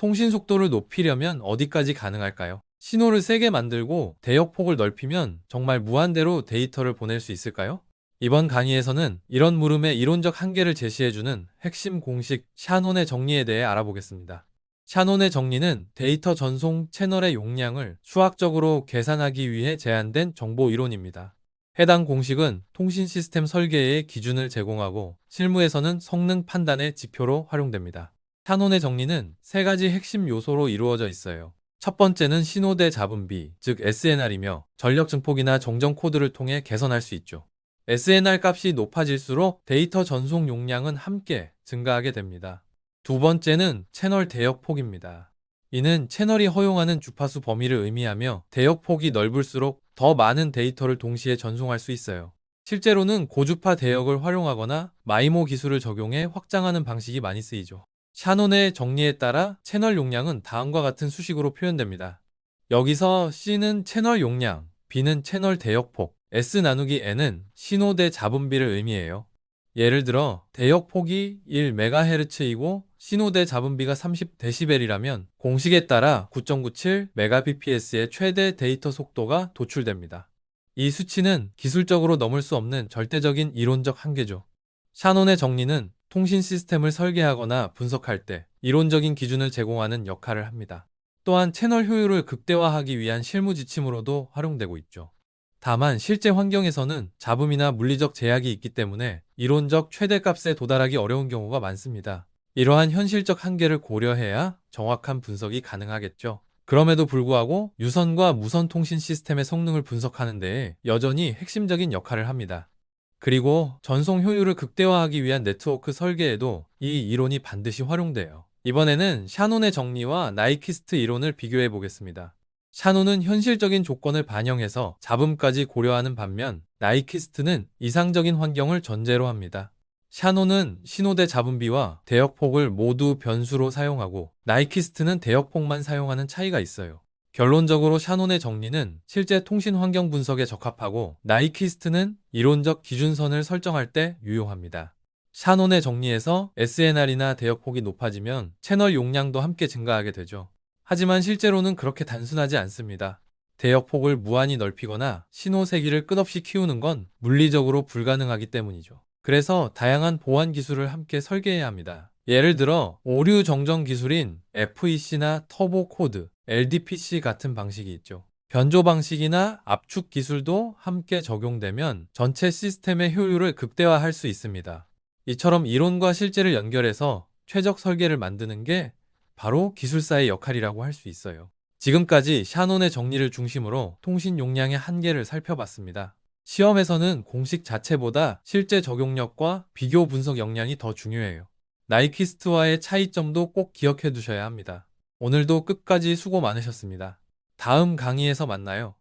통신 속도를 높이려면 어디까지 가능할까요? 신호를 세게 만들고 대역폭을 넓히면 정말 무한대로 데이터를 보낼 수 있을까요? 이번 강의에서는 이런 물음의 이론적 한계를 제시해주는 핵심 공식 샤논의 정리에 대해 알아보겠습니다. 샤논의 정리는 데이터 전송 채널의 용량을 수학적으로 계산하기 위해 제안된 정보 이론입니다. 해당 공식은 통신 시스템 설계의 기준을 제공하고 실무에서는 성능 판단의 지표로 활용됩니다. 샤논의 정리는 세 가지 핵심 요소로 이루어져 있어요. 첫 번째는 신호대 잡음비, 즉 SNR이며 전력 증폭이나 정정 코드를 통해 개선할 수 있죠. SNR 값이 높아질수록 데이터 전송 용량은 함께 증가하게 됩니다. 두 번째는 채널 대역 폭입니다. 이는 채널이 허용하는 주파수 범위를 의미하며 대역 폭이 넓을수록 더 많은 데이터를 동시에 전송할 수 있어요. 실제로는 고주파 대역을 활용하거나 마이모 기술을 적용해 확장하는 방식이 많이 쓰이죠. 샤논의 정리에 따라 채널 용량은 다음과 같은 수식으로 표현됩니다. 여기서 C는 채널 용량, B는 채널 대역폭, S 나누기 N은 신호 대 잡음비를 의미해요. 예를 들어 대역폭이 1MHz이고 신호 대 잡음비가 30dB이라면 공식에 따라 9.97Mbps의 최대 데이터 속도가 도출됩니다. 이 수치는 기술적으로 넘을 수 없는 절대적인 이론적 한계죠. 샤논의 정리는 통신 시스템을 설계하거나 분석할 때 이론적인 기준을 제공하는 역할을 합니다. 또한 채널 효율을 극대화하기 위한 실무 지침으로도 활용되고 있죠. 다만 실제 환경에서는 잡음이나 물리적 제약이 있기 때문에 이론적 최대값에 도달하기 어려운 경우가 많습니다. 이러한 현실적 한계를 고려해야 정확한 분석이 가능하겠죠. 그럼에도 불구하고 유선과 무선 통신 시스템의 성능을 분석하는 데에 여전히 핵심적인 역할을 합니다. 그리고 전송 효율을 극대화하기 위한 네트워크 설계에도 이 이론이 반드시 활용돼요. 이번에는 샤논의 정리와 나이키스트 이론을 비교해 보겠습니다. 샤논은 현실적인 조건을 반영해서 잡음까지 고려하는 반면 나이키스트는 이상적인 환경을 전제로 합니다. 샤논은 신호대 잡음비와 대역폭을 모두 변수로 사용하고 나이키스트는 대역폭만 사용하는 차이가 있어요. 결론적으로 샤논의 정리는 실제 통신 환경 분석에 적합하고 나이키스트는 이론적 기준선을 설정할 때 유용합니다. 샤논의 정리에서 SNR이나 대역폭이 높아지면 채널 용량도 함께 증가하게 되죠. 하지만 실제로는 그렇게 단순하지 않습니다. 대역폭을 무한히 넓히거나 신호 세기를 끝없이 키우는 건 물리적으로 불가능하기 때문이죠. 그래서 다양한 보안 기술을 함께 설계해야 합니다. 예를 들어 오류 정정 기술인 FEC나 터보 코드, LDPC 같은 방식이 있죠. 변조 방식이나 압축 기술도 함께 적용되면 전체 시스템의 효율을 극대화할 수 있습니다. 이처럼 이론과 실제를 연결해서 최적 설계를 만드는 게 바로 기술사의 역할이라고 할 수 있어요. 지금까지 샤논의 정리를 중심으로 통신 용량의 한계를 살펴봤습니다. 시험에서는 공식 자체보다 실제 적용력과 비교 분석 역량이 더 중요해요. 나이키스트와의 차이점도 꼭 기억해 두셔야 합니다. 오늘도 끝까지 수고 많으셨습니다. 다음 강의에서 만나요.